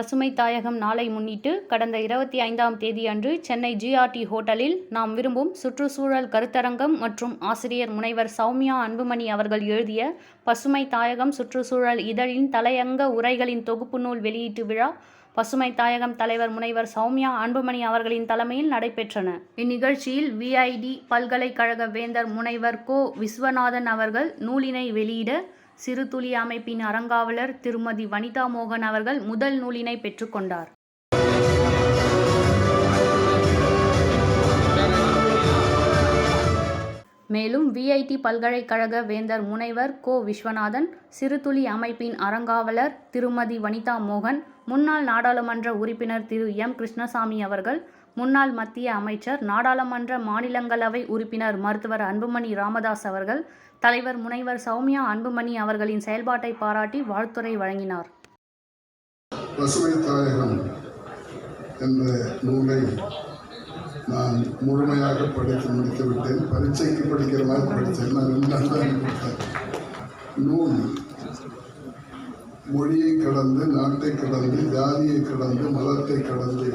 பசுமை தாயகம் நாளை முன்னிட்டு கடந்த இருபத்தி ஐந்தாம் தேதியன்று சென்னை ஜிஆர்டி ஹோட்டலில் நாம் விரும்பும் சுற்றுச்சூழல் கருத்தரங்கம் மற்றும் ஆசிரியர் முனைவர் சௌமியா அன்புமணி அவர்கள் எழுதிய பசுமை தாயகம் சுற்றுச்சூழல் இதழின் தலையங்க உரைகளின் தொகுப்பு நூல் வெளியீட்டு விழா பசுமை தாயகம் தலைவர் முனைவர் சௌமியா அன்புமணி அவர்களின் தலைமையில் நடைபெற்றன. இந்நிகழ்ச்சியில் விஐடி பல்கலைக்கழக வேந்தர் முனைவர் கோ விஸ்வநாதன் அவர்கள் நூலினை வெளியிட சிறுதுளி அமைப்பின் அறங்காவலர் திருமதி வனிதா மோகன் அவர்கள் முதல் நூலினை பெற்றுக்கொண்டார் மேலும் விஐடி பல்கலைக்கழக வேந்தர் முனைவர் கோ விஸ்வநாதன் சிறுதுளி அமைப்பின் அறங்காவலர் திருமதி வனிதா மோகன் முன்னாள் நாடாளுமன்ற உறுப்பினர் திரு எம் கிருஷ்ணசாமி அவர்கள் முன்னாள் மத்திய அமைச்சர் நாடாளுமன்ற மாநிலங்களவை உறுப்பினர் மருத்துவர் அன்புமணி ராமதாஸ் அவர்கள் தலைவர் முனைவர் சௌமியா அன்புமணி அவர்களின் செயல்பாட்டை பாராட்டி வாழ்த்துரை வழங்கினார். பசுமை தாயகம் என்ற நூலை நான் முழுமையாக படித்து முடித்துவிட்டேன். பரீட்சைக்கு படிக்கிற மாதிரி படித்தேன். நான் நூல் மொழியை கடந்து நாட்டை கடந்து ஜாதியை கடந்து மதத்தை கடந்து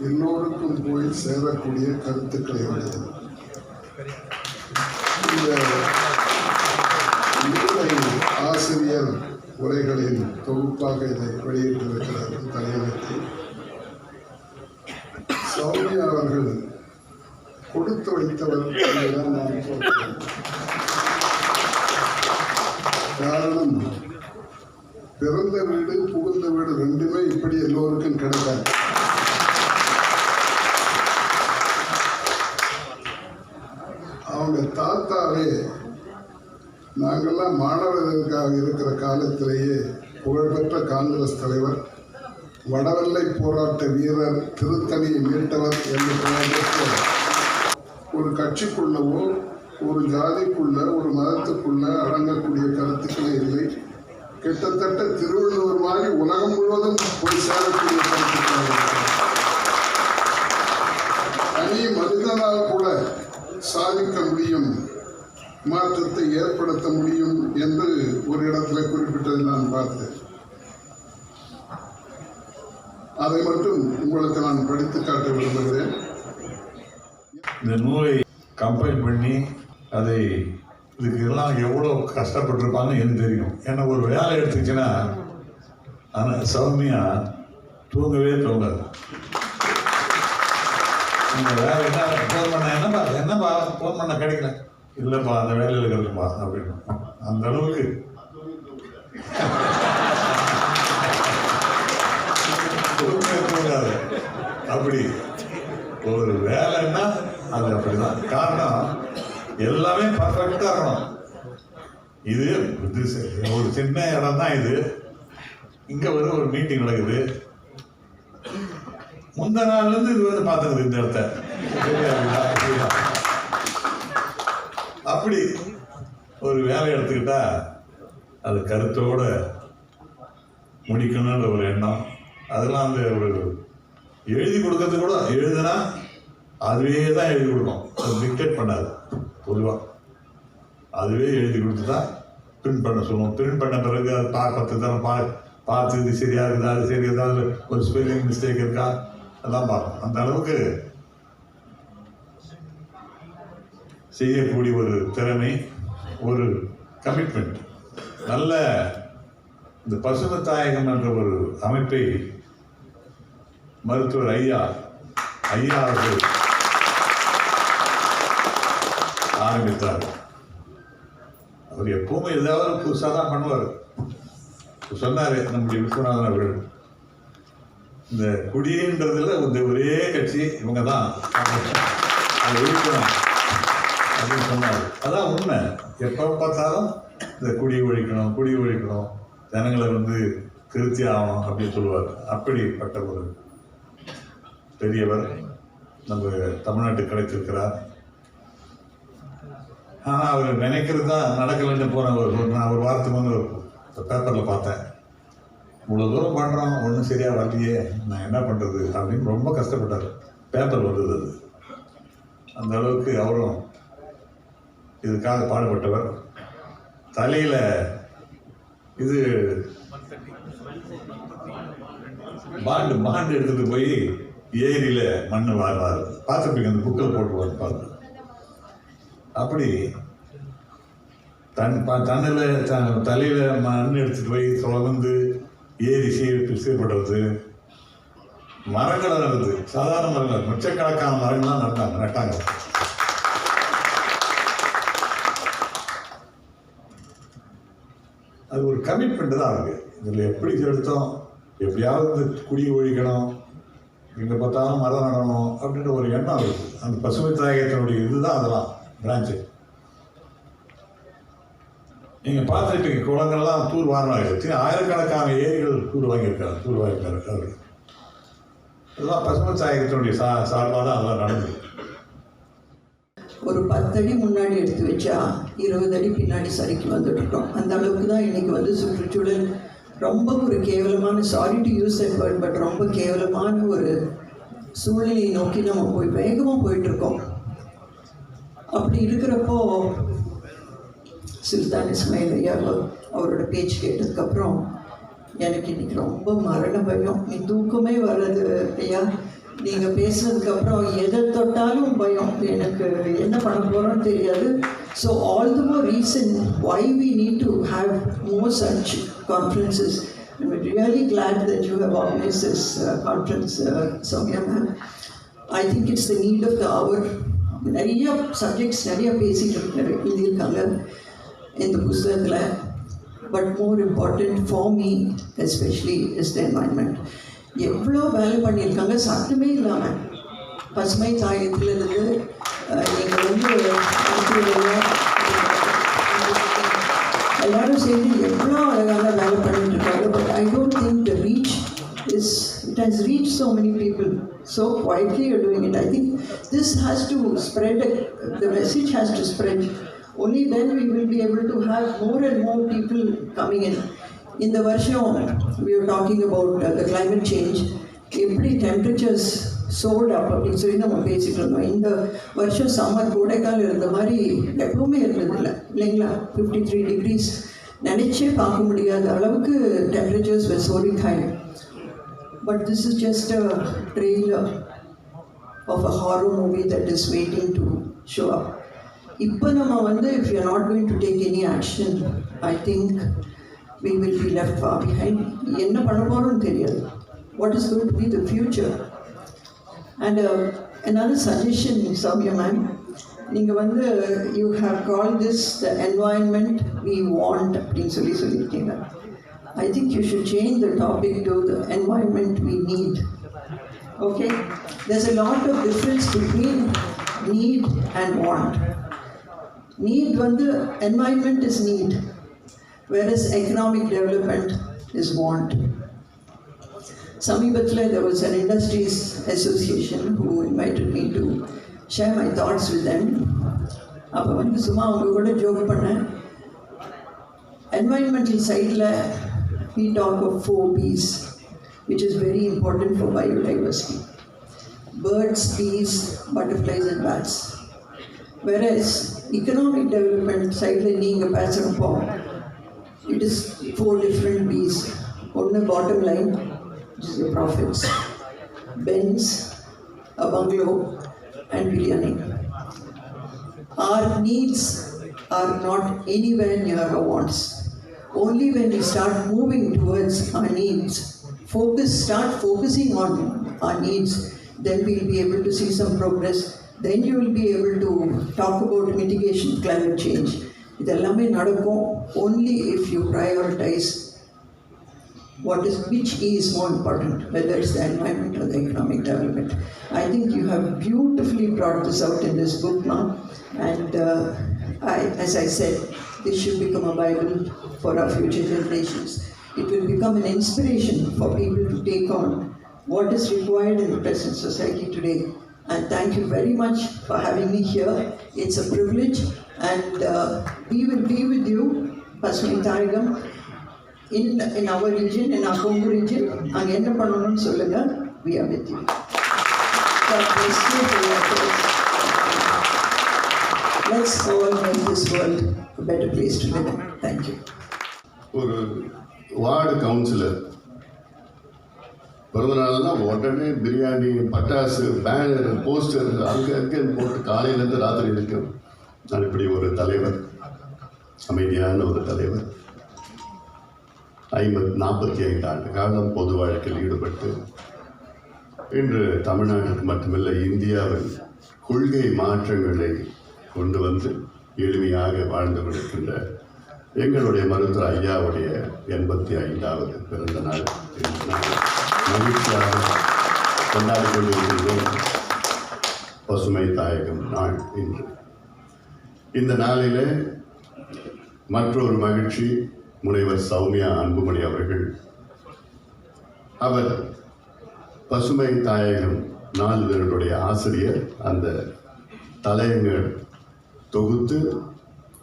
எல்லோருக்கும் போய் சேரக்கூடிய கருத்துக்களை உடையது இந்த ஆசிரியர் உரைகளின் தொகுப்பாக இதை வெளியிட்டிருக்கிறார்கள் தலைவருக்கு சௌமி அவர்கள் கொடுத்து வைத்தவர் நான் காரணம் பிறந்த வீடு புகுந்த வீடு ரெண்டுமே இப்படி எல்லோருக்கும் கிடைக்காது அவங்க தாத்தாவே நாங்கள்லாம் மாணவர்களுக்காக இருக்கிற காலத்திலேயே புகழ்பெற்ற காங்கிரஸ் தலைவர் வடவெல்லை போராட்ட வீரர் திருத்தணியை மீட்டவர் என்று ஒரு கட்சிக்குள்ளவோ ஒரு ஜாதிக்குள்ள ஒரு மதத்துக்குள்ள அடங்கக்கூடிய கருத்துக்களே இல்லை. கிட்டத்தட்ட திருவள்ளுவர் மாதிரி உலகம் முழுவதும் போய் சேரக்கூடிய கருத்துக்கள் தனி மனிதனால் கூட சாதிக்க முடியும் மாற்றத்தை ஏற்படுத்த முடியும் என்று ஒரு இடத்துல குறிப்பிட்டதை நான் பார்த்தேன். அதை மட்டும் உங்களுக்கு நான் படித்து காட்ட விரும்புகிறேன். இந்த நூலை கம்பைன் பண்ணி அதை இதுக்கு எல்லாம் எவ்வளோ கஷ்டப்பட்டிருப்பாங்க எனக்கு தெரியும். ஏன்னா ஒரு வேலை எடுத்துச்சுன்னா ஆனால் சௌமியா தூங்கவே தூங்காது. வேலை என்ன ஃபோன் பண்ண என்னப்பா என்னப்பா ஃபோன் பண்ண கிடைக்கல? இல்லைப்பா அந்த வேலையில் இருக்கிறதுப்பா அப்படின்னு அந்த அளவுக்கு. தூங்கவே அப்படி. ஒரு வேலைன்னா அது அப்படிதான். காரணம் எல்லாமே பர்ஃபெக்டாக இருக்கணும். இது ஒரு சின்ன இடம் தான் இது. இங்கே வந்து ஒரு மீட்டிங் நடக்குது. முந்த நாள்லேருந்து இது வந்து பார்த்துக்குது இந்த இடத்த. அப்படி ஒரு வேலை எடுத்துக்கிட்டா அது கருத்தோட முடிக்கணுன்ற ஒரு எண்ணம். அதெல்லாம் அந்த ஒரு எழுதி கொடுக்கறது கூட எழுதுனா அதுவே தான் எழுதி கொடுக்கும் டிக்டேட் பண்ணாது பொதுவாக அதுவே எழுதி கொடுத்து தான் பிரிண்ட் பண்ண சொல்லுவோம். பிரிண்ட் பண்ண பிறகு அது பார்க்கறது தான் பா பார்த்து இது சரியா இருக்குதா அது சரி ஏதாவது ஒரு ஸ்பெல்லிங் மிஸ்டேக் இருக்கா? அதெல்லாம் பார்ப்போம் அந்த அளவுக்கு செய்யக்கூடிய ஒரு திறமை ஒரு கமிட்மெண்ட் நல்ல இந்த பசுமை தாயகம் என்ற ஒரு அமைப்பை மருத்துவர் ஐயா ஐயா அவர்கள் ஆரம்பித்தார். அவர் எப்பவுமே ஏதாவது புதுசாக தான் பண்ணுவார். சொன்னார் நம்முடைய விஸ்வநாதன் அவர்கள் இந்த குடின்றதுல இந்த ஒரே கட்சி இவங்க தான் அதை ஒழிக்கணும் அப்படின்னு சொன்னார். அதான் உண்மை. எப்போ பார்த்தாலும் இந்த குடி ஒழிக்கணும் குடி ஒழிக்கணும். ஜனங்களை வந்து திருத்தி ஆகணும் அப்படின்னு சொல்லுவார். அப்படிப்பட்ட ஒரு பெரியவர் நம்ம தமிழ்நாட்டுக்கு கிடைத்திருக்கிறார் ஆனால் அவர் நினைக்கிறது தான் நடக்கலைன்னு போன ஒரு ஒரு- நான் ஒரு வாரத்துக்கு வந்து ஒரு பேப்பரில் பார்த்தேன். இவ்வளோ தூரம் பண்ணுறோம் ஒன்றும் சரியாக வரலையே நான் என்ன பண்ணுறது அப்படின்னு ரொம்ப கஷ்டப்பட்டார். பேப்பர் வருது அது. அந்த அளவுக்கு அவரும் இதுக்காக பாடுபட்டவர். தலையில் இது பாண்டு பாண்டு எடுத்துட்டு போய் ஏரியில் மண் வாழ்வார் பார்த்துருப்பீங்க அந்த புக்கில் போட்டு பாருங்க. அப்படி தன் ப- தன்னில் தன் தலையில் மண் எடுத்துகிட்டு போய் தொடர்ந்து ஏரி சீர் சீர்படுறது. மரங்கள் நடந்தது சாதாரண மரங்கள் லட்சக்கணக்கான மரங்கள்லாம் நட்டாங்க நட்டாங்க அது ஒரு கமிட்மெண்ட் தான் இருக்குது இதில் எப்படி எடுத்தோம் எப்படியாவது இந்த குடி ஒழிக்கணும் எங்கே பார்த்தாலும் மரம் நடணும் அப்படின்ற ஒரு எண்ணம் இருக்குது அந்த பசுமை தாயகத்தினுடைய இதுதான் அதெல்லாம் பிரான்ச்சு நீங்கள் பார்த்துருப்பீங்க குளங்கள்லாம் தூர் வாரணாயிரத்தி ஆயிரக்கணக்கான ஏரிகள் தூர் வாங்கியிருக்காரு தூர் வாங்கியிருக்காரு அவர் இதெல்லாம் பசுமை தாயகத்தினுடைய சா சார்பாக தான் அதெல்லாம் நடந்தது ஒரு பத்தடி முன்னாடி எடுத்து வச்சா இருபது அடி பின்னாடி சரிக்கு வந்துட்டுருக்கோம். அந்த அளவுக்கு தான் இன்றைக்கி வந்து சுற்றுச்சூழல் ரொம்ப ஒரு கேவலமான sorry to use effort but ரொம்ப கேவலமான ஒரு சூழ்நிலையை நோக்கி நம்ம போய் வேகமாக போயிட்டுருக்கோம். அப்படி இருக்கிறப்போ சுல்தான் இஸ்மாயில் ஐயா அவரோட பேச்சு கேட்டதுக்கப்புறம் எனக்கு இன்னைக்கு ரொம்ப மரண பயம். நீ தூக்கமே வர்றது ஐயா. நீங்கள் பேசுனதுக்கப்புறம் எதை தொட்டாலும் பயம் எனக்கு என்ன பண்ண போகிறோன்னு தெரியாது so all the more reason why we need to have more such conferences I'm really glad that you have organized this uh, conference, uh, Soumya ma'am. I think it's the need of the hour. நிறைய subjects நிறைய பேசிட்டு இருக்காரு எழுதியிருக்காங்க இந்த புஸ்தகத்தில் but more important for me especially is the environment எவ்வளோ வேலை பண்ணியிருக்காங்க சத்தமே இல்லாமல் பசுமை தாயத்திலிருந்து நீங்கள் வந்து எல்லாரும் சேர்ந்து எவ்வளோ அழகான வேலை பண்ணிட்டு இருக்காங்க but I don't think the reach is it has reach so many people so quietly you're doing it I think this has to spread the message has to spread only then we will be able to have more and more people coming in. இந்த வருஷம் Varsham, talking were talking climate change எப்படி temperatures sold up அப்படின்னு சொல்லி நம்ம பேசிகிட்டு இருந்தோம் இந்த வருஷம் சம்மர் கோடைக்காலம் இருந்த மாதிரி எப்பவுமே இருந்ததில்லை இல்லைங்களா ஃபிஃப்டி த்ரீ டிகிரிஸ் நினச்சே பார்க்க முடியாத அளவுக்கு temperatures were soaring high but this is just a trailer of a horror movie that is waiting to show up இப்போ நம்ம வந்து if you not going to take any action I think we will be left far behind என்ன பண்ண போகிறோம்னு தெரியாது what is going to be the future and uh, another suggestion Soumya ma'am நீங்கள் வந்து you have called this the environment we want அப்படின்னு சொல்லி சொல்லியிருக்கீங்க I think you should change the topic to the environment we need okay there's a lot of difference between need and want need வந்து environment is need whereas economic development is want சமீபத்தில் there was an industries association who invited me to share my thoughts with them அப்போ வந்து சும்மா அவங்க கூட joke பண்ணேன் environmental சைடில் we talk of four B's which is very important for biodiversity birds, bees, butterflies and bats whereas economic development சைடில் நீங்கள் பேசுகிறப்போ it is four different B's. On the bottom line, which is the profits, Benz, a bungalow, and biryani. Our needs are not anywhere near our wants. Only when we start moving towards our needs, focus, start focusing on our needs, then we'll be able to see some progress. Then you will be able to talk about mitigation, climate change இதெல்லாமே நடக்கும் only if you prioritize what is which is more important, whether it's the environment or the economic development. I think you have beautifully brought this out in this book now, and uh, I, as I said, this should become a Bible for our future generations. It will become an inspiration for people to take on what is required in the present society today. And thank you very much for having me here. It's a privilege, and uh, we will be with you, Pasmi Tarigam, in in our region, in our Kongu region, அங்க என்ன பண்ணணும்னு சொல்லுங்க we are with you. God bless you for your prayers. Let's all make this world a better place to live in. Thank you. ஒரு ward councillor பிறந்தநாள்னா உடனே பிரியாணி பட்டாசு banner poster அங்கே அங்கே போட்டு காலையிலேருந்து ராத்திரி வரைக்கும். நான் இப்படி ஒரு தலைவர் அமைதியான ஒரு தலைவர். ஐம்பத் நாற்பத்தி ஐந்து ஆண்டு காலம் பொது வாழ்க்கையில் ஈடுபட்டு இன்று தமிழ்நாட்டுக்கு மட்டுமல்ல இந்தியாவில் கொள்கை மாற்றங்களை கொண்டு வந்து எளிமையாக வாழ்ந்து கொண்டிருக்கின்ற எங்களுடைய மருத்துவர் ஐயாவுடைய எண்பத்தி ஐந்தாவது பிறந்த நாள் கொண்டாடி கொண்டிருக்கின்றோம் பசுமை தாயகம் நாள் இன்று. இந்த நாளிலே மற்றொரு மகிழ்ச்சி முனைவர் சௌமியா அன்புமணி அவர்கள். அவர் பசுமை தாயகம் நாளிதழுடைய ஆசிரியர். அந்த தலையங்கள் தொகுத்து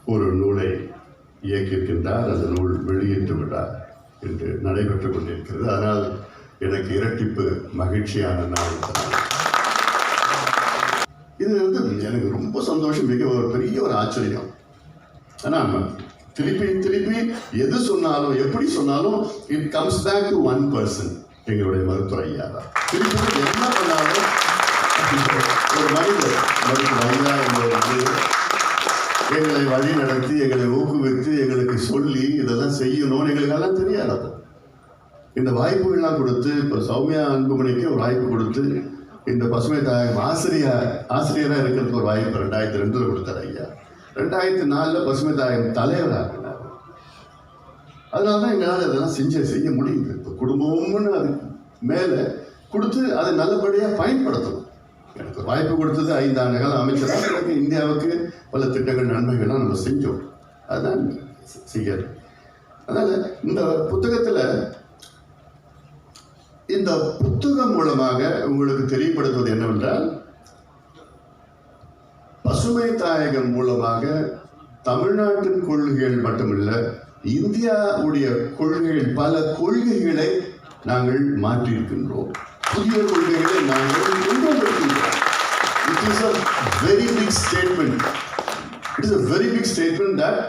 ஒரு நூலை இயக்கியிருக்கின்றார். அந்த நூல் வெளியிட்டு விட்டார் என்று நடைபெற்றுக் கொண்டிருக்கிறது. அதனால் எனக்கு இரட்டிப்பு மகிழ்ச்சியான நாள். இது வந்து எனக்கு ரொம்ப சந்தோஷம் மிக ஒரு பெரிய ஒரு ஆச்சரியம். ஆனா திருப்பி திருப்பி எது சொன்னாலும் எப்படி சொன்னாலும் it comes back to one person எங்களுடைய மருத்துவர் ஐயா தான். திருப்பி என்ன பண்ணாலும் ஒரு மனிதர் மருத்துவர் ஐயா எங்களை வழி நடத்தி எங்களை ஊக்குவித்து எங்களுக்கு சொல்லி இதெல்லாம் செய்யணும்னு எங்களுக்கெல்லாம் தெரியாது அப்போ. இந்த வாய்ப்புகள்லாம் கொடுத்து இப்போ சௌமியா அன்புமணிக்கு ஒரு வாய்ப்பு கொடுத்து இந்த பசுமை தாயகம் ஆசிரியர் ஆசிரியராக இருக்கிறதுக்கு ஒரு வாய்ப்பு ரெண்டாயிரத்தி ரெண்டில் கொடுத்தார் ஐயா. ரெண்டாயிரத்தி நாலில் பசுமை தாயகம் தலைவராக அதனால தான் எங்களால் இதெல்லாம் செஞ்சு செய்ய முடியுது. இப்போ குடும்பம்னு அது மேலே கொடுத்து அதை நல்லபடியாக பயன்படுத்தணும். எனக்கு வாய்ப்பு கொடுத்தது ஐந்து ஆண்டு காலம் அமைச்சராக எனக்கு இந்தியாவுக்கு பல திட்டங்கள் நன்மைகள்லாம் நம்ம செஞ்சோம். அதுதான் செய்யறது அதனால் இந்த புத்தகத்தில் இந்த புத்தகம் மூலமாக உங்களுக்கு தெரியப்படுத்துவது என்னவென்றால் பசுமை தாயகம் மூலமாக தமிழ்நாட்டின் கொள்கைகள் மட்டுமல்ல இந்தியாவுடைய கொள்கைகள் பல கொள்கைகளை நாங்கள் மாற்றியிருக்கின்றோம். புதிய கொள்கைகளை நாங்கள் it is a very big statement it is a very big statement that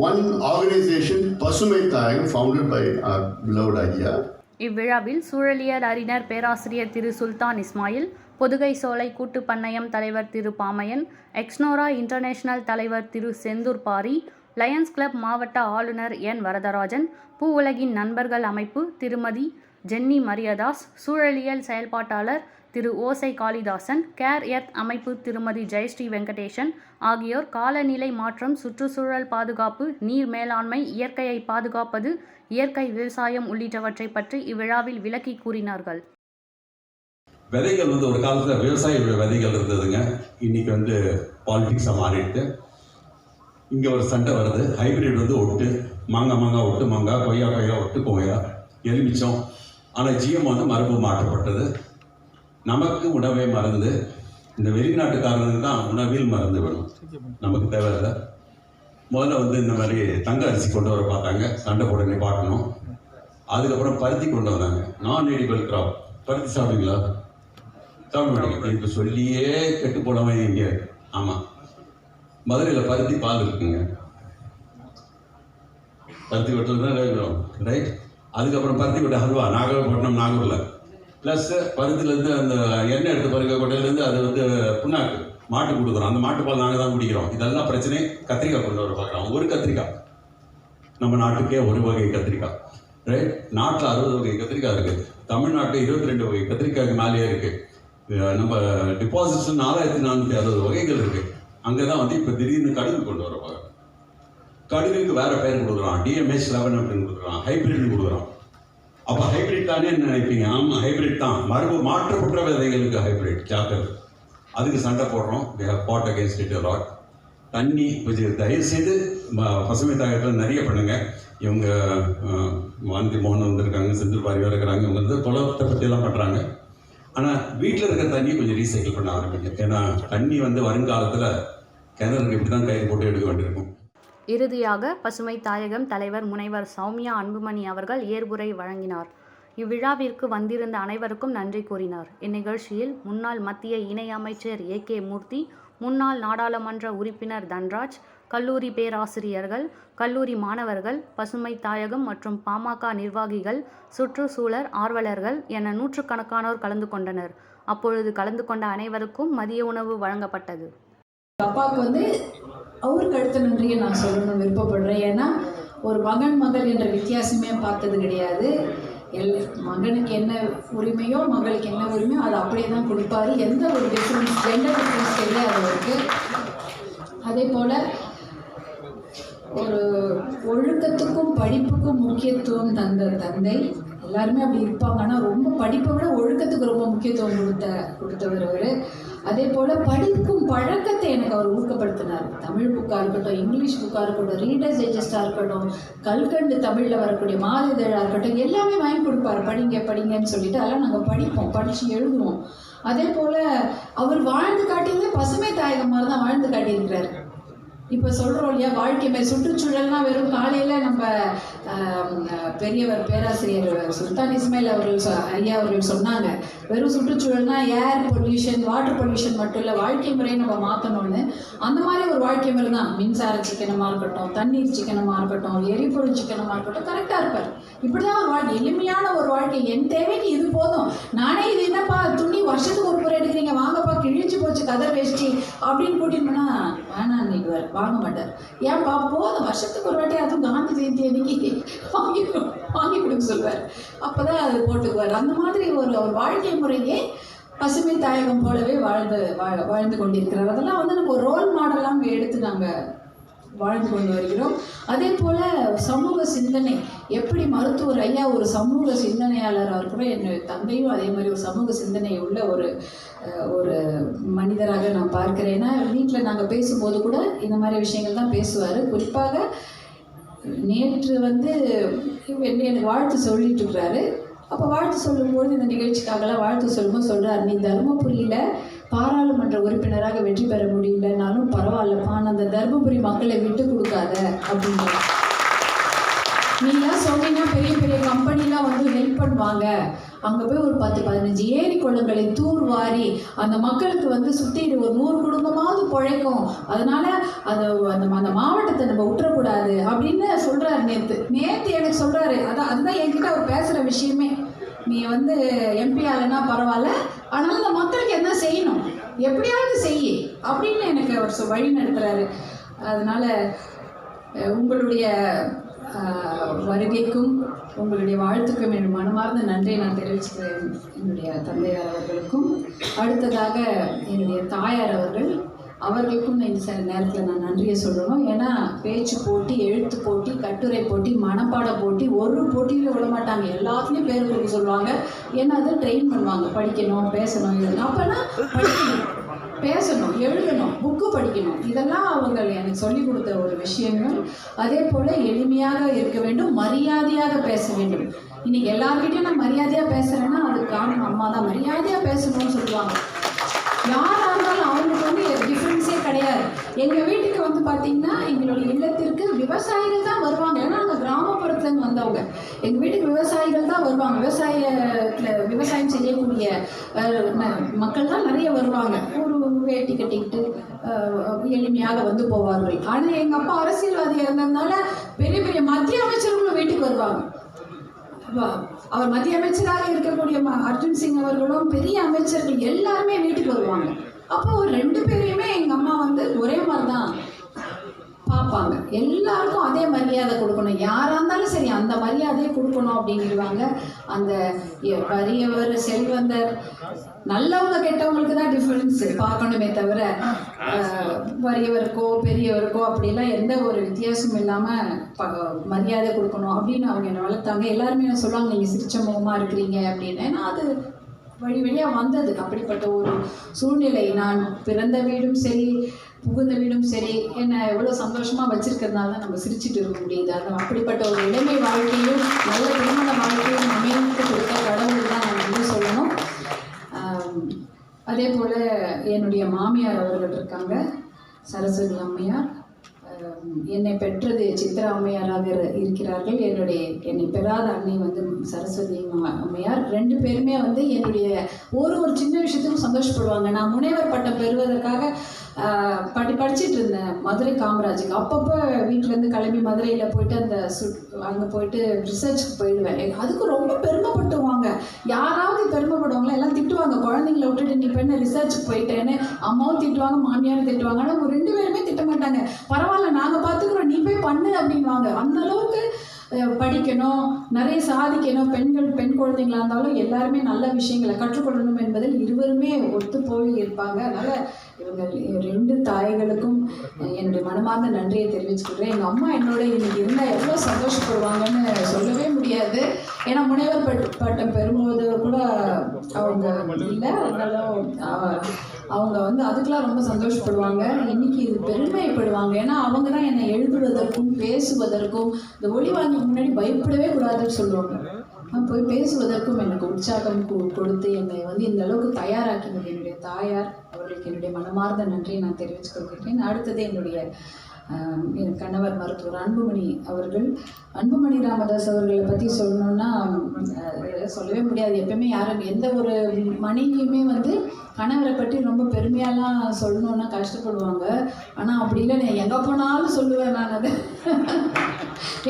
one organisation Pasumai Thayagam founded by R beloved ஐயா இவ்விழாவில் சூழலியல் அறிஞர் பேராசிரியர் திரு சுல்தான் இஸ்மாயில் பொதுகை சோலை கூட்டு பண்ணையம் தலைவர் திரு பாமையன் எக்ஸ்னோரா இன்டர்நேஷனல் தலைவர் திரு செந்தூர் பாரி லயன்ஸ் கிளப் மாவட்ட ஆளுநர் என். வரதராஜன் பூ உலகின் நண்பர்கள் அமைப்பு திருமதி ஜென்னி மரியதாஸ் சூழலியல் செயல்பாட்டாளர் திரு ஓசை காளிதாசன் கேர் எர்த் அமைப்பு திருமதி ஜெயஸ்ரீ வெங்கடேசன் ஆகியோர் காலநிலை மாற்றம் சுற்றுச்சூழல் பாதுகாப்பு நீர் மேலாண்மை இயற்கையை பாதுகாப்பது இயற்கை விவசாயம் உள்ளிட்டவற்றை பற்றி இவ்விழாவில் விளக்கி கூறினார்கள். விதைகள் வந்து ஒரு காலத்தில் விவசாய விதைகள் இருந்ததுங்க. இன்னைக்கு வந்து பாலிடிக்ஸாக மாறிட்டு இங்கே ஒரு சண்டை வருது. ஹைபிரிட் வந்து ஒட்டு மாங்காய் மாங்காய் ஒட்டு மாங்காய் கொய்யா கொய்யா ஒட்டு கொய்யா எலுமிச்சம். ஆனால் ஜிஎம் வந்து மரபு மாற்றப்பட்டது. நமக்கு உணவே மருந்து. இந்த வெளிநாட்டுக்காரனுக்கு தான் உணவில் மருந்து வேணும். நமக்கு தேவையில்லை. முதல்ல வந்து இந்த மாதிரி தங்க அரிசி கொண்டு வர பார்த்தாங்க. சண்டை போட நிப்பாட்டணும் அதுக்கப்புறம் பருத்தி கொண்டு வந்தாங்க. நான் எடிபிள் கிராப் பருத்தி சாப்பிடுங்களா சாப்பிட மாட்டீங்க. இப்போ சொல்லியே கெட்டு போனவன் இங்கே. ஆமாம் மதுரையில் பருத்தி பால் இருக்குங்க. பருத்தி கொட்டில் தான் இருக்கிறோம் ரைட் அதுக்கப்புறம் பருத்தி கொட்டை ஹல்வா நாகப்பட்டினம் நாகூரில். ப்ளஸ் பருத்திலேருந்து அந்த எண்ணெய் எடுத்து பருக்க கொட்டையிலேருந்து அது வந்து புண்ணாக்கு. மாட்டு கொடுக்குறோம். அந்த மாட்டு பால் நாங்கள் தான் குடிக்கிறோம். இதெல்லாம் பிரச்சனை. கத்திரிக்காய் கொண்டு வர பார்க்குறோம். ஒரு கத்திரிக்காய். நம்ம நாட்டுக்கே ஒரு வகை கத்திரிக்காய். ரைட் நாட்டில் அறுபது வகை கத்திரிக்காய் இருக்குது தமிழ்நாட்டில் இருபத்தி ரெண்டு வகை கத்திரிக்காய்க்கு மேலேயே இருக்குது நம்ம டிபாசிட்ஸ் நாலாயிரத்தி நானூற்றி அறுபது வகைகள் இருக்குது அங்கே தான் வந்து இப்போ திடீர்னு கடுகு கொண்டு வர பார்க்குறோம். கடுகுக்கு வேறு பேர் கொடுக்குறான் டிஎம்எஸ் லெவன் அப்படின்னு கொடுக்குறான் ஹைபிரிட்னு கொடுக்குறான் அப்போ ஹைப்ரிட் தானே நினைப்பீங்க? ஆமாம் ஹைபிரிட் தான். மரபு மாற்றப்பட்ட விதைகளுக்கு ஹைபிரிட் ஜாக்கிரதை. அதுக்கு சண்டை போடுறோம். We have fought against it lot தண்ணி கொஞ்சம் தயவுசெய்து செய்து பசுமை தாயத்தில் நிறைய பண்ணுங்க. இவங்க அஹ், வாந்தி மோகன் வந்திருக்காங்க செந்தில் பாரியாக இருக்கிறாங்க இவங்க வந்து குளத்தை பற்றியெல்லாம் பண்ணுறாங்க ஆனால் வீட்டில் இருக்கிற தண்ணியை கொஞ்சம் ரீசைக்கிள் பண்ண ஆரம்பிங்க. ஏன்னா தண்ணி வந்து வருங்காலத்தில் கிணறு இப்படி தான் கயிறு போட்டு எடுக்க வேண்டியிருக்கும். இறுதியாக பசுமை தாயகம் தலைவர் முனைவர் சௌமியா அன்புமணி அவர்கள் ஏற்புரை வழங்கினார். இவ்விழாவிற்கு வந்திருந்த அனைவருக்கும் நன்றி கூறினார். இந்நிகழ்ச்சியில் முன்னாள் மத்திய இணை அமைச்சர் ஏ. கே. மூர்த்தி முன்னாள் நாடாளுமன்ற உறுப்பினர் தன்ராஜ் கல்லூரி பேராசிரியர்கள் கல்லூரி மாணவர்கள் பசுமை தாயகம் மற்றும் பாமக நிர்வாகிகள் சுற்றுச்சூழல் ஆர்வலர்கள் என நூற்றுக்கணக்கானோர் கலந்து கொண்டனர். அப்பொழுது கலந்து கொண்ட அனைவருக்கும் மதிய உணவு வழங்கப்பட்டது. அப்பாவுக்கு வந்து அவருக்கு அடுத்த நன்றியை நான் சொல்லணும்னு விருப்பப்படுறேன். ஏன்னா ஒரு மகன் மகள் என்ற வித்தியாசமே பார்த்தது கிடையாது. எல் மகனுக்கு என்ன உரிமையோ மகளுக்கு என்ன உரிமையோ அதை அப்படியே தான் கொடுப்பாரு. எந்த ஒரு டிஃப்ரென்ஸ் ஜெண்டர் டிஃப்ரென்ஸ் கிடையாது அவருக்கு. அதே போல் ஒரு ஒழுக்கத்துக்கும் படிப்புக்கும் முக்கியத்துவம் தந்த தந்தை. எல்லாருமே அப்படி இருப்பாங்க. ஆனால் ரொம்ப படிப்பை விட ஒழுக்கத்துக்கு ரொம்ப முக்கியத்துவம் கொடுத்த கொடுத்தவர் அவர். அதே போல் படிக்கும் பழக்கத்தை எனக்கு அவர் ஊக்கப்படுத்தினார். தமிழ் புக்காக இருக்கட்டும் இங்கிலீஷ் புக்காக இருக்கட்டும் ரீடர்ஸ் டைஜஸ்டாக இருக்கட்டும் கல்கண்டு தமிழில் வரக்கூடிய மாதஇதழாக இருக்கட்டும் எல்லாமே வாங்கி கொடுப்பார். படிங்க படிங்கன்னு சொல்லிட்டு அதெல்லாம் நாங்கள் படிப்போம் படித்து எழுதுவோம். அதே போல் அவர் வாழ்ந்து காட்டியதே பசுமை தாயகம் மாதிரி தான் வாழ்ந்து காட்டியிருக்கிறார். இப்போ சொல்கிறோம் இல்லையா வாழ்க்கை சுற்றுச்சூழல்னால் சுற்றுச்சூழல்னா வெறும் காலையில் நம்ம பெரியவர் பேராசிரியர் சுல்தான் இஸ்மாயில் அவர்கள் சொ- ஐயா அவர்கள் சொன்னாங்க. வெறும் சுற்றுச்சூழல்னா ஏர் பொல்யூஷன் வாட்டர் பொல்யூஷன் மட்டும் இல்லை வாழ்க்கை முறையை நம்ம மாற்றணும்னு அந்த மாதிரி ஒரு வாழ்க்கை முறை தான். மின்சார சிக்கனமாக இருக்கட்டும் தண்ணீர் சிக்கனமாக இருக்கட்டும் எரிபொருள் சிக்கனமாக இருக்கட்டும் கரெக்டாக இருப்பார். இப்படி தான் ஒரு வாழ்க்கை எளிமையான ஒரு வாழ்க்கை. என் தேவைக்கு இது போதும். நானே இது என்னப்பா துணி வருஷத்துக்கு ஒரு முறை எடுக்கிறீங்க வாங்கப்பா கிழிச்சு போச்சு கதர் வேஷ்டி அப்படின்னு கூட்டிட்டு போனால் வேணாம் இன்னைக்கு வாங்க மாட்டார். ஏன்பா போதும் வருஷத்துக்கு ஒரு வாட்டி அதுவும் காந்தி ஜெயந்தி அன்னைக்கு வாங்கி கொடு- வாங்கி கொடுக்க சொல்வார் அப்பதான் அது போட்டுக்குவார். அந்த மாதிரி ஒரு ஒரு வாழ்க்கை முறையே பசுமை தாயகம் போலவே வாழ்ந்து வா- வாழ்ந்து கொண்டிருக்கிறார். அதெல்லாம் வந்து நம்ம ஒரு ரோல் மாடலாக எடுத்து நாங்கள் வாழ்ந்து கொண்டு வருகிறோம். அதே போல் சமூக சிந்தனை எப்படி மருத்துவர் ஐயா ஒரு சமூக சிந்தனையாளராக இருக்கிறோம் என்னுடைய தந்தையும் அதே மாதிரி ஒரு சமூக சிந்தனை உள்ள ஒரு ஒரு மனிதராக நான் பார்க்கிறேன். ஏன்னா வீட்டில் நாங்கள் பேசும்போது கூட இந்த மாதிரி விஷயங்கள் தான் பேசுவார். குறிப்பாக நேற்று வந்து என்ன எனக்கு வாழ்த்து சொல்லிட்டு இருக்கிறாரு அப்போ வாழ்த்து சொல்லும்போது இந்த நிகழ்ச்சிக்காகலாம் வாழ்த்து சொல்லும்போது சொல்கிறார் நீ தருமபுரியில் பாராளுமன்ற உறுப்பினராக வெற்றி பெற முடியலனாலும் பரவாயில்லப்பா. நான் அந்த தருமபுரி மக்களை விட்டு கொடுக்காத. அப்படின்னு நீங்கள் சொன்னீங்கன்னா பெரிய பெரிய கம்பெனிலாம் வந்து ஹெல்ப் பண்ணுவாங்க. அங்கே போய் ஒரு பத்து பதினஞ்சு ஏரி குளங்களை தூர் வாரி அந்த மக்களுக்கு வந்து சுற்றி ஒரு நூறு குடும்பமாவது பிழைக்கும். அதனால அது அந்த அந்த மாவட்டத்தை நம்ம விட்டுறக்கூடாது அப்படின்னு சொல்கிறாரு நேற்று நேற்று எனக்கு சொல்கிறாரு அதான் அதுதான் என்கிட்ட அவர் பேசுகிற விஷயமே. நீ வந்து எம்பி ஆகலைன்னா பரவாயில்ல ஆனால் இந்த மக்களுக்கு என்ன செய்யணும்? எப்படியாவது செய் அப்படின்னு எனக்கு அவர் சொ- வழி நடத்துகிறாரு அதனால் உங்களுடைய வருகைக்கும் உங்களுடைய வாழ்த்துக்கும் என் மனமார்ந்த நன்றியை நான் தெரிவிச்சுக்கிறேன் என்னுடைய தந்தையார் அவர்களுக்கும். அடுத்ததாக என்னுடைய தாயார் அவர்கள் அவர்களுக்கும் நான் இந்த சில நேரத்தில் நான் நன்றியை சொல்லணும். ஏன்னா பேச்சு போட்டி எழுத்து போட்டி கட்டுரை போட்டி மனப்பாட போட்டி ஒரு போட்டியில் விட மாட்டாங்க. எல்லாத்துலேயும் பேர் கொடுக்க சொல்லுவாங்க. ஏன்னா அதை ட்ரெயின் பண்ணுவாங்க. படிக்கணும் பேசணும் எழுதணும். அப்போனா படிக்கணும். பேசணும் எழுதணும் புக்கு படிக்கணும். இதெல்லாம் அவங்க எனக்கு சொல்லி கொடுத்த ஒரு விஷயங்கள். அதே போல் எளிமையாக இருக்க வேண்டும் மரியாதையாக பேச வேண்டும். இன்னைக்கு எல்லாருக்கிட்டையும் நான் மரியாதையாக பேசுகிறேன்னா அது காரணம் அம்மா தான். மரியாதையாக பேசணும்னு சொல்லுவாங்க. யாராக இருந்தாலும் அவங்களுக்கு வந்து டிஃப்ரென்ஸே கிடையாது. எங்கள் வீட்டுக்கு வந்து பார்த்தீங்கன்னா எங்களுடைய இல்லத்திற்கு விவசாயிகள் தான் வருவாங்க. ஏன்னா நாங்கள் கிராமப்புறத்துலேருந்து வந்தவங்க. எங்கள் வீட்டுக்கு விவசாயிகள் தான் வருவாங்க. விவசாய மக்கள்லாம் மக்கள் தான் நிறைய வருவாங்க. ஒரு வேட்டி கட்டிக்கிட்டு எளிமையாக வந்து போவார்கள். ஆனால் எங்கள் அப்பா அரசியல்வாதியாக இருந்ததுனால பெரிய பெரிய மத்திய அமைச்சர்களும் வீட்டுக்கு வருவாங்க. அவர் மத்திய அமைச்சராக இருக்கக்கூடிய அர்ஜுன் சிங் அவர்களும் பெரிய அமைச்சர்கள் எல்லாருமே வீட்டுக்கு வருவாங்க. அப்போ ஒரு ரெண்டு பேரையுமே எங்கள் அம்மா வந்து ஒரே மாதிரி தான் பார்ப்பாங்க. எல்லாருக்கும் அதே மரியாதை கொடுக்கணும். யாராக இருந்தாலும் சரி அந்த மரியாதையை கொடுக்கணும் அப்படிங்கிறாங்க அந்த எ- வறியவர் செல்வந்தர் நல்லவங்க கெட்டவங்களுக்கு தான் டிஃப்ரென்ஸ் பார்க்கணுமே தவிர வறியவருக்கோ பெரியவருக்கோ அப்படிலாம் எந்த ஒரு வித்தியாசமும் இல்லாமல் ப மரியாதை கொடுக்கணும் அப்படின்னு அவங்க என்னை வளர்த்தாங்க. எல்லாருமே என்ன சொல்லுவாங்க நீங்கள் சிரிச்ச முகமாக இருக்கிறீங்க அப்படின்னு. நான் அது வழி வழியாக வந்ததுக்கு அப்படிப்பட்ட ஒரு சூழ்நிலை. நான் பிறந்த வீடும் சரி புகுந்த வீடும் சரி என்னை எவ்வளோ சந்தோஷமாக வச்சிருக்கிறதுனால தான் நம்ம சிரிச்சிட்டு இருக்க முடியுது. அது அப்படிப்பட்ட ஒரு இளமை வாழ்க்கையும் நல்ல திருமண வாழ்க்கையும் அமைந்து கொடுத்த கடவுள் தான் நான் வந்து சொல்லணும். அதே போல் என்னுடைய மாமியார் அவர்கள் இருக்காங்க சரஸ்வதி அம்மையார். என்னை பெற்றது சித்ரா அம்மையாராக இருக்கிறார்கள். என்னுடைய என்னை பெறாத அன்னை வந்து சரஸ்வதி அம்மையார். ரெண்டு பேருமே வந்து என்னுடைய ஒரு ஒரு சின்ன விஷயத்துக்கும் சந்தோஷப்படுவாங்க. நான் முனைவர் பட்டம் பெறுவதற்காக படி படிச்சுட்டு இருந்தேன். மதுரை காமராஜுக்கு. அப்பப்போ வீட்டிலேருந்து கிளம்பி மதுரையில் போயிட்டு அந்த சுட் அங்கே போயிட்டு ரிசர்ச்சுக்கு போயிடுவேன். அதுக்கு ரொம்ப பெருமைப்பட்டுவாங்க யாராவது பெருமைப்படுவாங்களா? எல்லாம் திட்டுவாங்க. குழந்தைங்கள விட்டுட்டு நீ பெண்ணு ரிசர்ச்சுக்கு போயிட்டேன்னு அம்மாவும் திட்டுவாங்க மாமியாரும் திட்டுவாங்க. ஆனால் அவங்க ரெண்டு பேருமே திட்ட மாட்டாங்க. பரவாயில்ல நாங்கள் பார்த்துக்குறோம் நீ போய் பண்ணு அப்படின்வாங்க அந்த அளவுக்கு படிக்கணும் நிறைய சாதிக்கணும். பெண்கள் பெண் குழந்தைங்களா இருந்தாலும் எல்லாருமே நல்ல விஷயங்களை கற்றுக்கொள்ளணும் என்பதில் இருவருமே ஒத்து போய் இருப்பாங்க. அதனால் இவங்க ரெண்டு தாய்களுக்கும் என்னுடைய மனமார்ந்த நன்றியை தெரிவிச்சுக்கிறேன். எங்கள் அம்மா என்னோட இன்னைக்கு இருந்தால் எவ்வளோ சந்தோஷப்படுவாங்கன்னு சொல்லவே முடியாது. ஏன்னா முனைவர் பட் பட்டம் பெறும்போது கூட அவங்க இல்லை. அதனால அவங்க வந்து அதுக்கெல்லாம் ரொம்ப சந்தோஷப்படுவாங்க. இன்னைக்கு இது பெருமைப்படுவாங்க. ஏன்னா அவங்க தான் என்னை எழுதுவதற்கும் பேசுவதற்கும் இந்த ஒளி வாங்கி முன்னாடி பயப்படவே கூடாதுன்னு சொல்லுவாங்க. போய் பேசுவதற்கும் எனக்கு உற்சாகம் கொ- கொடுத்து என்னை வந்து இந்த அளவுக்கு தயாராக்கினது என்னுடைய தாயார். அவர்களுக்கு என்னுடைய மனமார்ந்த நன்றியை நான் தெரிவித்துக் கொள்கிறேன் அடுத்தது என்னுடைய என் கணவர் மருத்துவர் அன்புமணி அவர்கள். அன்புமணி ராமதாஸ் அவர்களை பற்றி சொல்லணும்னா சொல்லவே முடியாது. எப்பவுமே யாரும் எந்த ஒரு மனைவியுமே வந்து கணவரை பற்றி ரொம்ப பெருமையாலாம் சொல்லணும்னா கஷ்டப்படுவாங்க. ஆனால் அப்படி இல்லை. நான் எங்கே போனாலும் சொல்லுவேன் நான் அதை.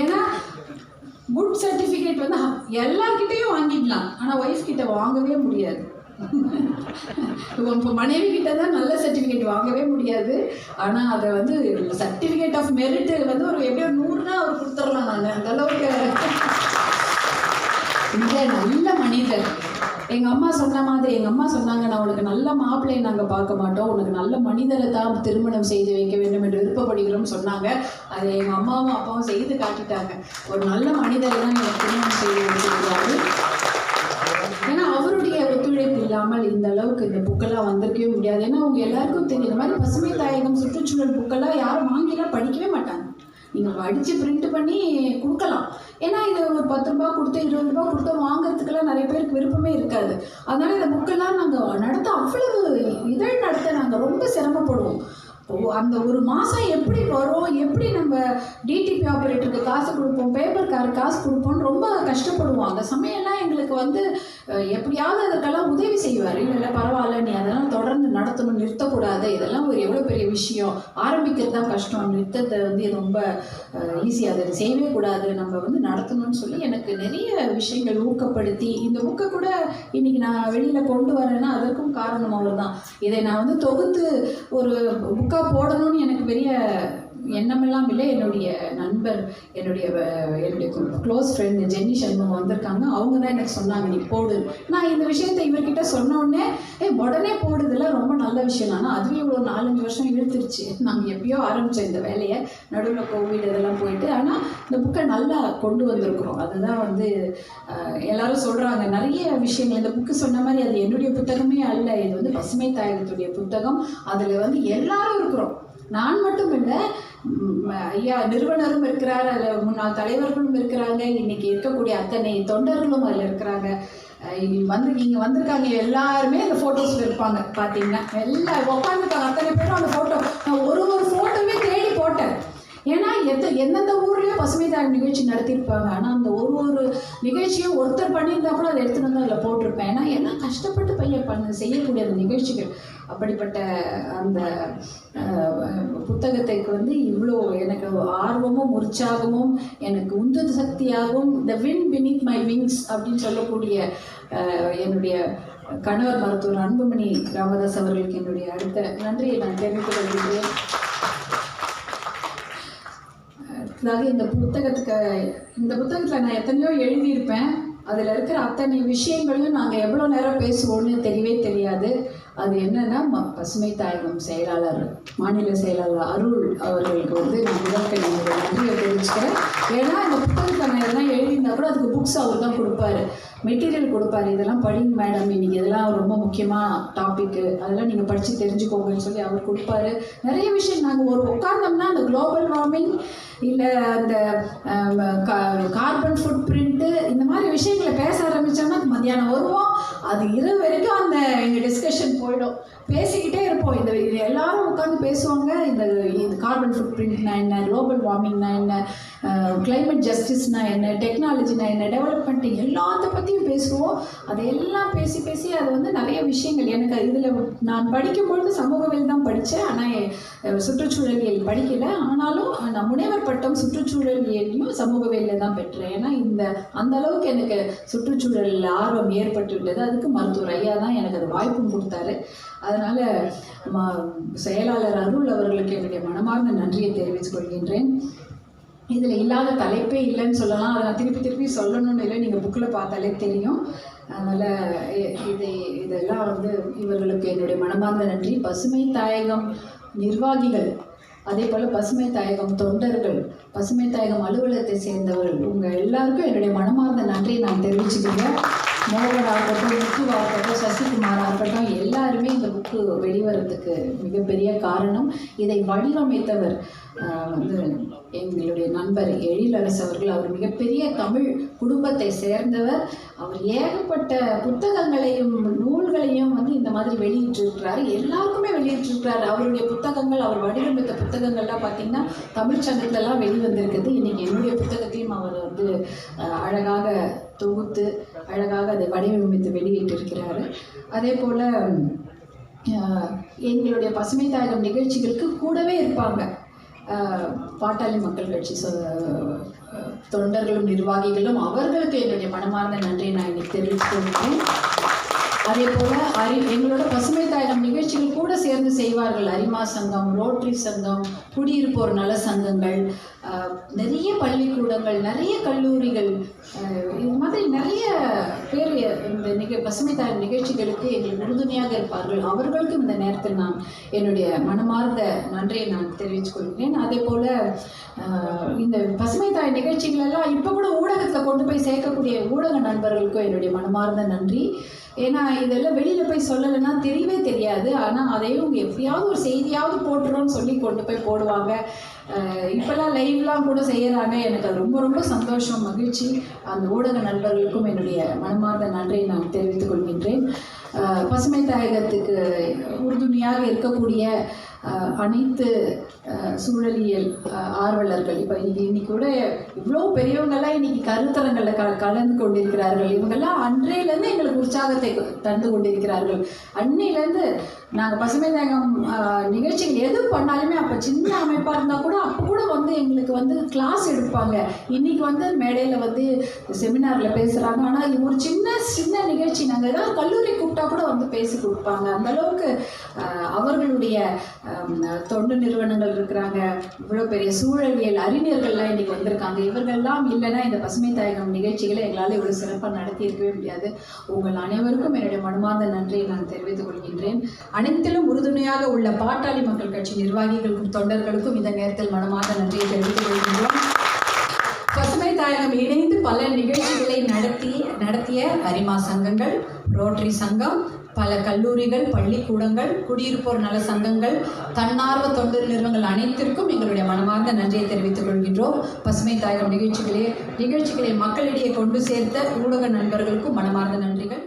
ஏன்னா குட் சர்டிஃபிகேட் வந்து எல்லார்கிட்டேயும் வாங்கிடலாம். ஆனால் ஒய்ஃப் கிட்ட வாங்கவே முடியாது. இப்போ மனைவி கிட்ட தான் நல்ல சர்டிஃபிகேட் வாங்கவே முடியாது. ஆனால் அதை வந்து சர்டிஃபிகேட் ஆஃப் மெரிட் வந்து ஒரு எப்படியோ நூறுனா அவர் கொடுத்துடலாம் நான். அந்த அளவுக்கு இல்லை நல்ல மனிதர். எங்கள் அம்மா சொன்ன மாதிரி எங்கள் அம்மா சொன்னாங்க நான் உனக்கு நல்ல மாப்பிள்ளையை நாங்கள் பார்க்க மாட்டோம். உனக்கு நல்ல மனிதரை தான் திருமணம் செய்து வைக்க வேண்டும் என்று விருப்பப்படுகிறோம் சொன்னாங்க. அதை எங்கள் அம்மாவும் அப்பாவும் செய்து காட்டிட்டாங்க. ஒரு நல்ல மனிதரை தான் எனக்கு திருமணம் செய்து வைக்கிறாரு இல்லாமல் இந்த அளவுக்கு இந்த புக்கெல்லாம் வந்திருக்கவே முடியாது. ஏன்னா உங்க எல்லாருக்கும் தெரியும் இந்த மாதிரி பசுமை தாயகம் சுற்றுச்சூழல் புக்கெல்லாம் யாரும் வாங்கிலாம் படிக்கவே மாட்டாங்க. நீங்கள் படித்து பிரிண்ட் பண்ணி கொடுக்கலாம். ஏன்னா இதை ஒரு பத்து ரூபா கொடுத்து இருபது ரூபா கொடுத்து வாங்குறதுக்கெல்லாம் நிறைய பேருக்கு விருப்பமே இருக்காது. அதனால இந்த புக்கெல்லாம் நாங்கள் நடத்த அவ்வளவு இதழ் நடத்த நாங்கள் ரொம்ப சிரமப்படுவோம். அந்த ஒரு மாதம் எப்படி வரும் எப்படி நம்ம டிடிபி ஆப்ரேட்டருக்கு காசு கொடுப்போம் பேப்பர்காருக்கு காசு கொடுப்போம்னு ரொம்ப கஷ்டப்படுவோம். அந்த சமயம்லாம் எங்களுக்கு வந்து எப்படியாவது அதற்கெல்லாம் உதவி செய்வார். இல்லை இல்லை பரவாயில்ல நீ அதெல்லாம் தொடர்ந்து நடத்தணும் நிறுத்தக்கூடாது. இதெல்லாம் ஒரு எவ்வளோ பெரிய விஷயம். ஆரம்பிக்கிறது தான் கஷ்டம். நிறுத்தத்தை வந்து ரொம்ப ஈஸியாக அதை. செய்யவே கூடாது. நம்ம வந்து நடத்தணும்னு சொல்லி எனக்கு நிறைய விஷயங்கள் ஊக்கப்படுத்தி இந்த புக்கை கூட இன்னைக்கு நான் வெளியில் கொண்டு வரேன்னா அதற்கும் காரணம் அவர் தான் இதை நான் வந்து தொகுத்து ஒரு புக்காக போடணும்னு எனக்கு பெரிய எண்ணமெல்லாம் இல்லை. என்னுடைய நண்பர் என்னுடைய வ- என்னுடைய க்ளோஸ் ஃப்ரெண்டு ஜென்னி சண்முகம் வந்திருக்காங்க. அவங்க தான் எனக்கு சொன்னாங்க நீ போடு. நான் இந்த விஷயத்தை இவர்கிட்ட சொன்னோடனே ஏ உடனே போடுறதுல ரொம்ப நல்ல விஷயம். ஆனால் அதுவே இவ்வளோ நாலஞ்சு வருஷம் இழுத்துருச்சு. நாங்கள் எப்பயோ ஆரம்பித்தோம் இந்த வேலையை. நடுவில் கோவிட் இதெல்லாம் போயிட்டு. ஆனால் இந்த புக்கை நல்லா கொண்டு வந்திருக்கிறோம். அதுதான் வந்து எல்லாரும் சொல்கிறாங்க நிறைய விஷயங்கள். இந்த புக்கு சொன்ன மாதிரி அது என்னுடைய புத்தகமே அல்ல. இது வந்து பசுமை தாயகத்துடைய புத்தகம். அதில் வந்து எல்லாரும் இருக்கிறோம். நான் மட்டும் இல்லை ஐயா நிறுவனரும் இருக்கிறார் அதில் முன்னாள் தலைவர்களும் இருக்கிறாங்க இன்னைக்கு இருக்கக்கூடிய அத்தனை தொண்டர்களும் அதில் இருக்கிறாங்க. வந்து இங்கே வந்திருக்காங்க எல்லாருமே அந்த ஃபோட்டோஸில் இருப்பாங்க பார்த்தீங்கன்னா எல்லாம் உட்காந்துருக்காங்க அத்தனை பேரும் அந்த ஃபோட்டோ நான் ஒரு ஒரு ஏன்னா எந்த எந்தெந்த ஊர்லேயும் பசுமை தாய் நிகழ்ச்சி நடத்தியிருப்பாங்க. ஆனால் அந்த ஒரு ஒரு நிகழ்ச்சியும் ஒருத்தர் பண்ணியிருந்தா கூட அதை எடுத்துகிட்டு வந்து அதில் போட்டிருப்பேன். ஏன்னா எல்லாம் கஷ்டப்பட்டு பையன் பண்ண செய்யக்கூடிய அந்த நிகழ்ச்சிகள். அப்படிப்பட்ட அந்த புத்தகத்துக்கு வந்து இவ்வளோ எனக்கு ஆர்வமும் உற்சாகமும் எனக்கு உந்து சக்தியாகவும் the wind beneath my wings அப்படின்னு சொல்லக்கூடிய என்னுடைய கணவர் மருத்துவர் அன்புமணி ராமதாஸ் அவர்களுக்கு என்னுடைய அடுத்த நன்றியை நான் தெரிவித்துக் கொள்கிறேன் அதாவது இந்த புத்தகத்துக்கு இந்த புத்தகத்தில் நான் எத்தனையோ எழுதியிருப்பேன். அதில் இருக்கிற அத்தனை விஷயங்களையும் நாங்கள் எவ்வளோ நேரம் பேசுவோம்னு தெரியவே தெரியாது. அது என்னன்னா ம- பசுமை தாயகம் செயலாளர் மாநில செயலாளர் அருள் அவர்களுக்கு வந்து நான் முதற்கண் நன்றியை தெரிவிச்சுக்கிறேன். ஏன்னா இந்த புத்தகத்தை நான் எதெல்லாம் எழுதியிருந்தா கூட அதுக்கு புக்ஸ் அவர் தான் கொடுப்பாரு. மெட்டீரியல் கொடுப்பாரு. இதெல்லாம் படிங்க மேடம் இன்னைக்கு இதெல்லாம் ரொம்ப முக்கியமாக டாபிக்கு அதெல்லாம் நீங்கள் படித்து தெரிஞ்சுக்கோங்கன்னு சொல்லி அவர் கொடுப்பாரு. நிறைய விஷயம் நாங்கள் ஒரு உட்கார்ந்தோம்னா அந்த குளோபல் வார்மிங் இல்லை அந்த கார்பன் ஃபுட் பிரிண்ட்டு இந்த மாதிரி விஷயங்களை பேச ஆரம்பித்தோம்னா மத்தியானம் வருவோம். அது இரவு வரைக்கும் அந்த எங்கள் டிஸ்கஷன் போய் போயிடும். பேசிக்கிட்டே இருப்போம். இந்த எல்லாரும் உட்காந்து பேசுவாங்க. இந்த இந்த கார்பன் ஃபுட் பிரிண்ட்னா என்ன குளோபல் வார்மிங்னா என்ன கிளைமேட் ஜஸ்டிஸ்னா என்ன டெக்னாலஜினா என்ன டெவலப்மெண்ட் எல்லாத்த பற்றியும் பேசுவோம். அதையெல்லாம் பேசி பேசி அது வந்து நிறைய விஷயங்கள். எனக்கு இதில் நான் படிக்கும்பொழுது சமூகவியல் தான் படித்தேன். ஆனால் சுற்றுச்சூழலியல் படிக்கலை. ஆனாலும் நான் முனைவர் பட்டம் சுற்றுச்சூழலியலையும் சமூகவியலில் தான் பெற்றேன். ஏன்னா இந்த அந்த அளவுக்கு எனக்கு சுற்றுச்சூழலில் ஆர்வம் ஏற்பட்டு விட்டது அதுக்கு மருத்துவர் ஐயா தான் எனக்கு அது வாய்ப்பும் கொடுத்தாரு. அதனால் செயலாளர் அருள் அவர்களுக்கு என்னுடைய மனமார்ந்த நன்றியை தெரிவித்துக் கொள்கின்றேன். இதில் இல்லாத தலைப்பே இல்லைன்னு சொல்லலாம். அதை நான் திருப்பி திருப்பி சொல்லணும்னு இல்லை. நீங்கள் புக்கில் பார்த்தாலே தெரியும். அதனால் இதை இதெல்லாம் வந்து இவர்களுக்கு என்னுடைய மனமார்ந்த நன்றி. பசுமை தாயகம் நிர்வாகிகள் அதே போல் பசுமை தாயகம் தொண்டர்கள் பசுமை தாயகம் அலுவலகத்தை சேர்ந்தவர்கள் உங்கள் எல்லாருக்கும் என்னுடைய மனமார்ந்த நன்றியை நான் தெரிவிச்சுக்கிறேன். மோகனாகட்டும் இருக்கட்டும் முத்துவாக இருக்கட்டும் சசிகுமாராக ஆகட்டும் எல்லாருமே இந்த புக்கு வெளிவரதுக்கு மிகப்பெரிய காரணம் இதை வடிவமைத்தவர் வந்து எங்களுடைய நண்பர் எழிலரசு அவர்கள். அவர் மிகப்பெரிய தமிழ் குடும்பத்தை சேர்ந்தவர். அவர் ஏகப்பட்ட புத்தகங்களையும் நூல்களையும் வந்து இந்த மாதிரி வெளியிட்டிருக்கிறார். எல்லாருக்குமே வெளியிட்டிருக்கிறார். அவருடைய புத்தகங்கள் அவர் வடிவமைத்த புத்தகங்கள்லாம் பார்த்தீங்கன்னா தமிழ்ச்சங்கத்திலலாம் வெளிவந்திருக்குது. இன்றைக்கி என்னுடைய புத்தகத்தையும் அவர் வந்து அழகாக தொகுத்து அழகாக அதை வடிவமைத்து வெளியிட்டிருக்கிறாரு. அதே போல் எங்களுடைய பசுமை தாயகம் நிகழ்ச்சிகளுக்கு கூடவே இருப்பாங்க. பாட்டாளி மக்கள் கட்சி சொ- தொண்டர்களும் நிர்வாகிகளும். அவர்களுக்கு என்னுடைய மனமார்ந்த நன்றியை நான் இன்னைக்கு தெரிவித்து அதே போல அரி எங்களோட பசுமை தாயகம் நிகழ்ச்சிகள் கூட சேர்ந்து செய்வார்கள். அரிமா சங்கம் ரோட்டரி சங்கம் குடியிருப்போர் நல சங்கங்கள் நிறைய பள்ளிக்கூடங்கள் நிறைய கல்லூரிகள் இது மாதிரி நிறைய பேர் இந்த நிக பசுமை தாயகம் நிகழ்ச்சிகளுக்கு எங்களுக்கு உறுதுணையாக இருப்பார்கள். அவர்களுக்கும் இந்த நேரத்தில் நான் என்னுடைய மனமார்ந்த நன்றியை நான் தெரிவித்துக் கொள்கிறேன். அதே போல இந்த பசுமை தாய் நிகழ்ச்சிகள் எல்லாம் இப்போ கூட ஊடகத்தில் கொண்டு போய் சேர்க்கக்கூடிய ஊடக நண்பர்களுக்கும் என்னுடைய மனமார்ந்த நன்றி. ஏன்னா இதெல்லாம் வெளியில் போய் சொல்லலைன்னா தெரியவே தெரியாது. ஆனால் அதையும் எப்படியாவது ஒரு செய்தியாவது போட்டுருன்னு சொல்லி கொண்டு போய் போடுவாங்க. இப்போல்லாம் லைவ்லாம் கூட செய்கிறாங்க எனக்கு அது ரொம்ப ரொம்ப சந்தோஷம் மகிழ்ச்சி. அந்த ஊடக நண்பர்களுக்கும் என்னுடைய மனமார்ந்த நன்றியை நான் தெரிவித்துக் கொள்கின்றேன். பசுமை தாயகத்துக்கு உறுதுணையாக இருக்கக்கூடிய அனைத்து சூழலியல் ஆர்வலர்கள் இப்போ இன்னைக்கு இன்னைக்கு கூட இவ்வளோ பெரியவங்கெல்லாம் இன்னைக்கு கருத்தரங்களில் க கலந்து கொண்டிருக்கிறார்கள். இவங்கெல்லாம் அன்றையிலேருந்து எங்களுக்கு உற்சாகத்தை தந்து கொண்டிருக்கிறார்கள். அன்னையிலேருந்து நாங்கள் பசுமை தாயகம் நிகழ்ச்சிகள் எது பண்ணாலுமே அப்போ சின்ன அமைப்பாக இருந்தால் கூட அப்போ கூட வந்து எங்களுக்கு வந்து கிளாஸ் எடுப்பாங்க. இன்னைக்கு வந்து மேடையில் வந்து செமினாரில் பேசுகிறாங்க ஆனால் ஒரு சின்ன சின்ன நிகழ்ச்சி நாங்கள் ஏதாவது கல்லூரி கூப்பிட்டா கூட வந்து பேசி கொடுப்பாங்க. அந்த அளவுக்கு அவர்களுடைய தொண்டு நிறுவனங்கள் இருக்கிறாங்க. இவ்வளோ பெரிய சூழலியல் அறிஞர்கள்லாம் இன்னைக்கு வந்திருக்காங்க. இவர்கள்லாம் இல்லைன்னா இந்த பசுமை தாயகம் நிகழ்ச்சிகளை எங்களால் இவ்வளோ சிறப்பாக நடத்தி இருக்கவே முடியாது. உங்கள் அனைவருக்கும் என்னுடைய மனமார்ந்த நன்றியை நான் தெரிவித்துக் கொள்கின்றேன். அனைத்திலும் உறுதுணையாக உள்ள பாட்டாளி மக்கள் கட்சி நிர்வாகிகளுக்கும் தொண்டர்களுக்கும் இந்த நேரத்தில் மனமார்ந்த நன்றியை தெரிவித்துக் கொள்கின்றோம். தாயகம் இணைந்து பல நிகழ்ச்சிகளை நடத்தி நடத்திய அரிமா சங்கங்கள் ரோட்டரி சங்கம் பல கல்லூரிகள் பள்ளிக்கூடங்கள் குடியிருப்போர் நல சங்கங்கள் தன்னார்வ தொண்டு நிறுவனங்கள் அனைத்திற்கும் எங்களுடைய மனமார்ந்த நன்றியை தெரிவித்துக் கொள்கின்றோம். பசுமை தாயகம் நிகழ்ச்சிகளே நிகழ்ச்சிகளை மக்களிடையே கொண்டு சேர்த்த ஊடக நண்பர்களுக்கும் மனமார்ந்த நன்றிகள்.